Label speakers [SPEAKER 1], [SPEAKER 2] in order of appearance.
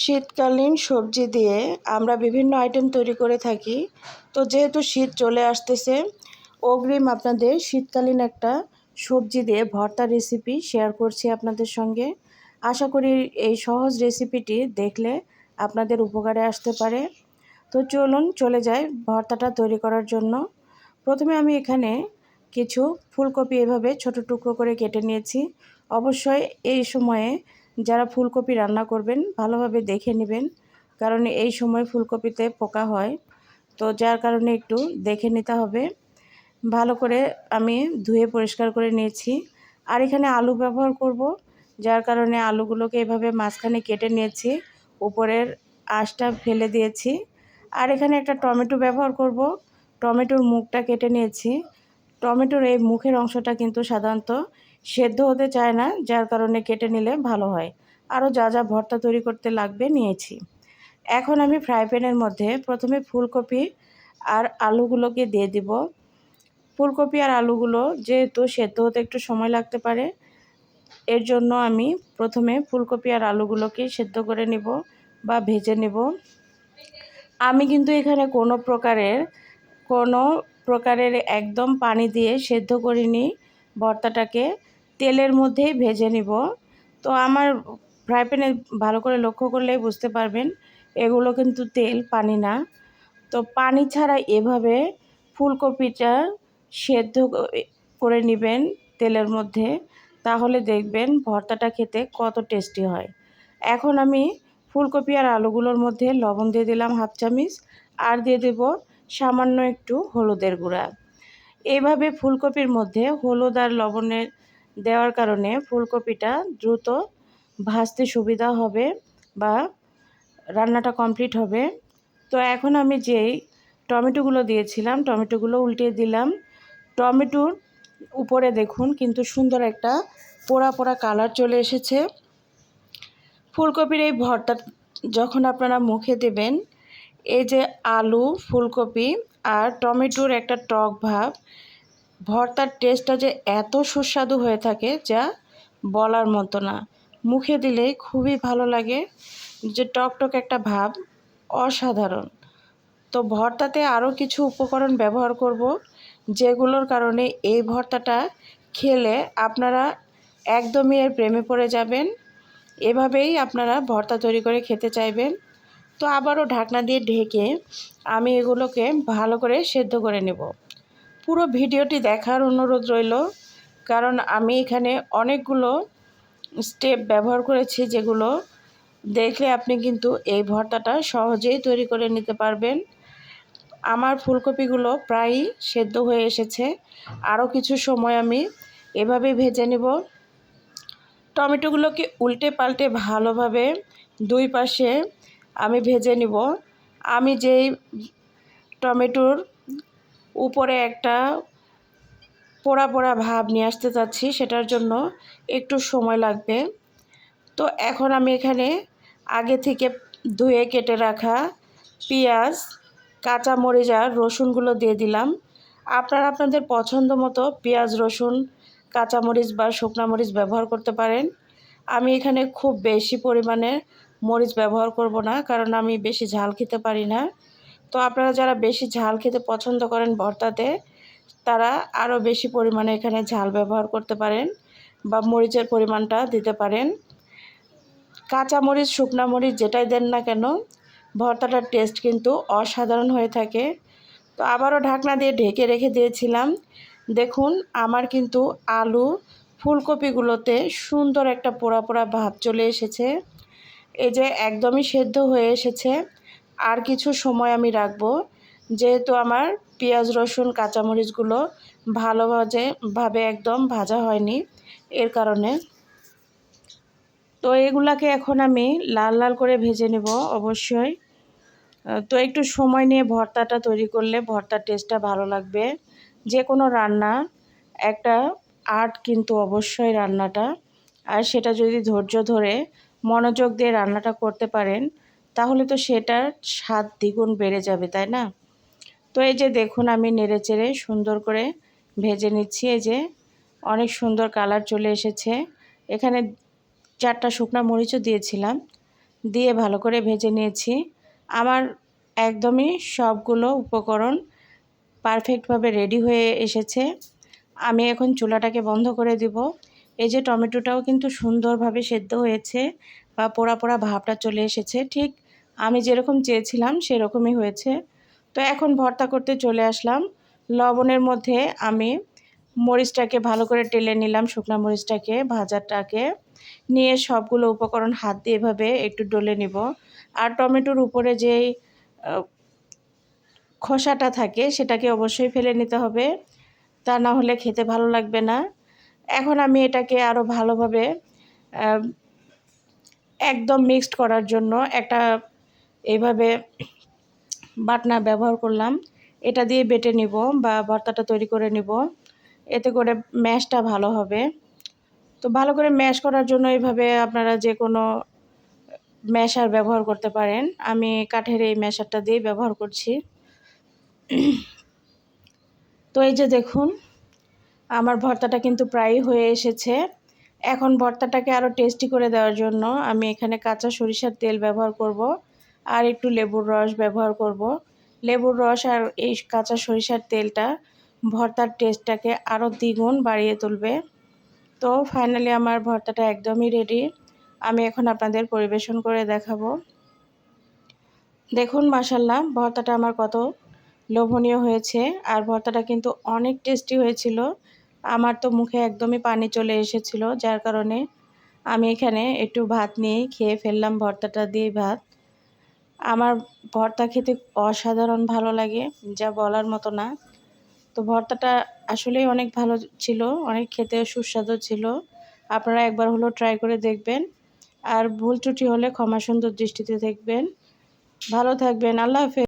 [SPEAKER 1] শীতকালীন সবজি দিয়ে আমরা বিভিন্ন আইটেম তৈরি করে থাকি। তো যেহেতু শীত চলে আসতেছে, অগ্রিম আপনাদের শীতকালীন একটা সবজি দিয়ে ভর্তা রেসিপি শেয়ার করছি আপনাদের সঙ্গে। আশা করি এই সহজ রেসিপিটি দেখলে আপনাদের উপকারে আসতে পারে। তো চলুন, চলে যাই ভর্তাটা তৈরি করার জন্য। প্রথমে আমি এখানে কিছু ফুলকপি এভাবে ছোট টুকরো করে কেটে নিয়েছি। অবশ্যই এই সময়ে যারা ফুলকপি রান্না করবেন, ভালোভাবে দেখে নেবেন, কারণ এই সময় ফুলকপিতে পোকা হয়। তো যার কারণে একটু দেখে নিতে হবে। ভালো করে আমি ধুয়ে পরিষ্কার করে নিয়েছি। আর এখানে আলু ব্যবহার করব, যার কারণে আলুগুলোকে এভাবে মাঝখানে কেটে নিয়েছি, উপরের আঁশটা ফেলে দিয়েছি। আর এখানে একটা টমেটো ব্যবহার করব, টমেটোর মুখটা কেটে নিয়েছি। টমেটোর এই মুখের অংশটা কিন্তু সাধারণত সেদ্ধ হতে চায় না, যার কারণে কেটে নিলে ভালো হয়। আরও যা যা ভর্তা তৈরি করতে লাগবে নিয়েছি। এখন আমি ফ্রাই প্যানের মধ্যে প্রথমে ফুলকপি আর আলুগুলোকে দিয়ে দিব। ফুলকপি আর আলুগুলো যেহেতু সেদ্ধ হতে একটু সময় লাগতে পারে, এর জন্য আমি প্রথমে ফুলকপি আর আলুগুলোকে সেদ্ধ করে নেব বা ভেজে নেব। আমি কিন্তু এখানে কোনো প্রকারের কোনো প্রকারের একদম পানি দিয়ে সেদ্ধ করিনি ভর্তাটাকে তেলের মধ্যেই ভেজে নিব। তো আমার ফ্রাই প্যানে ভালো করে লক্ষ্য করলেই বুঝতে পারবেন, এগুলো কিন্তু তেল, পানি না। তো পানি ছাড়া এভাবে ফুলকপিটা সেদ্ধ করে নেবেন তেলের মধ্যে, তাহলে দেখবেন ভর্তাটা খেতে কত টেস্টি হয়। এখন আমি ফুলকপি আর আলুগুলোর মধ্যে লবণ দিয়ে দিলাম হাফ চামিচ, আর দিয়ে দেব সামান্য একটু হলুদের গুঁড়া। এইভাবে ফুলকপির মধ্যে হলুদ আর লবণের দেওয়ার কারণে ফুলকপিটা দ্রুত ভাজতে সুবিধা হবে বা রান্নাটা কমপ্লিট হবে। তো এখন আমি যেই টমেটোগুলো দিয়েছিলাম, টমেটোগুলো উল্টে দিলাম। টমেটোর উপরে দেখুন কিন্তু সুন্দর একটা পোড়া পোড়া কালার চলে এসেছে। ফুলকপির এই ভর্তা যখন আপনারা মুখে দেবেন এই যে আলু, ফুলকপি আর টমেটোর একটা টক ভাব, ভর্তার টেস্টটা যে এত সুস্বাদু হয়ে থাকে যা বলার মতো না। মুখে দিলে খুবই ভালো লাগে যে টক টক একটা ভাব, অসাধারণ। তো ভর্তাতে আরও কিছু উপকরণ ব্যবহার করব, যেগুলোর কারণে এই ভর্তাটা খেলে আপনারা একদমই এর প্রেমে পড়ে যাবেন। এভাবেই আপনারা ভর্তা তৈরি করে খেতে চাইবেন। তো আবারও ঢাকনা দিয়ে ঢেকে আমি এগুলোকে ভালো করে সেদ্ধ করে নেব। পুরো ভিডিওটি দেখার অনুরোধ রইল, কারণ আমি এখানে অনেকগুলো স্টেপ ব্যবহার করেছি যেগুলো দেখলে আপনি কিন্তু এই ভর্তাটা সহজেই তৈরি করে নিতে পারবেন। আমার ফুলকপিগুলো প্রায়ই সেদ্ধ হয়ে এসেছে, আরও কিছু সময় আমি এভাবে ভেজে নেব। টমেটোগুলোকে উল্টে পাল্টে ভালোভাবে দুই পাশে আমি ভেজে নিব। আমি যেই টমেটোর উপরে একটা পোড়া পোড়া ভাব নিয়ে আসতে চাচ্ছি, সেটার জন্য একটু সময় লাগবে। তো এখন আমি এখানে আগে থেকে ধুয়ে কেটে রাখা পেঁয়াজ কাঁচা মরিচ আর রসুনগুলো দিয়ে দিলাম। আপনারা আপনাদের পছন্দ মতো পেঁয়াজ, রসুন, কাঁচামরিচ বা শুকনা মরিচ ব্যবহার করতে পারেন। আমি এখানে খুব বেশি পরিমাণে মরিচ ব্যবহার করব না, কারণ আমি বেশি ঝাল খেতে পারি না। তো আপনারা যারা বেশি ঝাল খেতে পছন্দ করেন ভর্তাতে, তারা আরও বেশি পরিমাণে এখানে ঝাল ব্যবহার করতে পারেন বা মরিচের পরিমাণটা দিতে পারেন। কাঁচা মরিচ, শুকনা মরিচ যেটাই দেন না কেন, ভর্তাটার টেস্ট কিন্তু অসাধারণ হয়ে থাকে। তো আবারও ঢাকনা দিয়ে ঢেকে রেখে দিয়েছিলাম। দেখুন, আমার কিন্তু আলু ফুলকপিগুলোতে সুন্দর একটা পোড়া পোড়া ভাব চলে এসেছে। এই যে একদমই সেদ্ধ হয়ে এসেছে, আর কিছু সময় আমি রাখব। যেহেতু আমার পেঁয়াজ, রসুন, কাঁচামরিচগুলো ভালোভাবে, ভাবে একদম ভাজা হয়নি, এর কারণে। তো এগুলাকে এখন আমি লাল লাল করে ভেজে নেব অবশ্যই। তো একটু সময় নিয়ে ভর্তাটা তৈরি করলে ভর্তার টেস্টটা ভালো লাগবে। যে কোনো রান্না, একটা আর্ট কিন্তু অবশ্যই রান্নাটা। আর সেটা যদি ধৈর্য ধরে মনোযোগ দিয়ে রান্নাটা করতে পারেন, তাহলে তো সেটার স্বাদ দ্বিগুণ বেড়ে যাবে, তাই না? তো এই যে দেখুন, আমি নেড়ে চেড়ে সুন্দর করে ভেজে নিচ্ছি। এই যে অনেক সুন্দর কালার চলে এসেছে। এখানে চারটা শুকনা মরিচও দিয়েছিলাম, দিয়ে ভালো করে ভেজে নিয়েছি। আমার একদমই সবগুলো উপকরণ পারফেক্টভাবে রেডি হয়ে এসেছে। আমি এখন চুলাটাকে বন্ধ করে দিব। এই যে টমেটোটাও কিন্তু সুন্দরভাবে সেদ্ধ হয়েছে বা পোড়া পোড়া ভাবটা চলে এসেছে। ঠিক আমি যেরকম চেয়েছিলাম সেরকমই হয়েছে। তো এখন ভর্তা করতে চলে আসলাম। লবণের মধ্যে আমি মরিচটাকে ভালো করে টেলে নিলাম শুকনো মরিচটাকে, ভাজাটাকে। নিয়ে সবগুলো উপকরণ হাত দিয়ে এভাবে একটু ডলে নিব। আর টমেটোর উপরে যেই খোসাটা থাকে সেটাকে অবশ্যই ফেলে নিতে হবে। তা না হলে খেতে ভালো লাগবে না। এখন আমি এটাকে আরও ভালোভাবে একদম মিক্সড করার জন্য একটা এইভাবে বাটনা ব্যবহার করলাম। এটা দিয়ে বেটে নিব বা ভর্তাটা তৈরি করে নিব। এতে করে ম্যাশটা ভালো হবে। তো ভালো করে ম্যাশ করার জন্য এইভাবে আপনারা যে কোনো ম্যাশার ব্যবহার করতে পারেন। আমি কাঠের এই ম্যাশারটা দিয়ে ব্যবহার করছি। তো এই যে দেখুন আমার ভর্তাটা কিন্তু প্রায়ই হয়ে এসেছে। এখন ভর্তাটাকে আরও টেস্টি করে দেওয়ার জন্য আমি এখানে কাঁচা সরিষার তেল ব্যবহার করব আর একটু লেবুর রস ব্যবহার করব। লেবুর রস আর এই কাঁচা সরিষার তেলটা ভর্তার টেস্টটাকে আরও দ্বিগুণ বাড়িয়ে তুলবে। তো ফাইনালি আমার ভর্তাটা একদমই রেডি আমি এখন আপনাদের পরিবেশন করে দেখাবো। দেখুন মাসাল্লাহ ভর্তাটা আমার কত লোভনীয় হয়েছে। আর ভর্তাটা কিন্তু অনেক টেস্টি হয়েছিল। আমার তো মুখে একদমই পানি চলে এসেছিল, যার কারণে আমি এখানে একটু ভাত নিয়ে খেয়ে ফেললাম, ভর্তাটা দিয়ে ভাত। আমার ভর্তা খেতে অসাধারণ ভালো লাগে, যা বলার মতো না। তো ভর্তাটা আসলেই অনেক ভালো ছিল, অনেক খেতে সুস্বাদু ছিল। আপনারা একবার হলো ট্রাই করে দেখবেন। আর ভুল ত্রুটি হলে ক্ষমা সুন্দর দৃষ্টিতে দেখবেন। ভালো থাকবেন, আল্লাহ হাফেজ।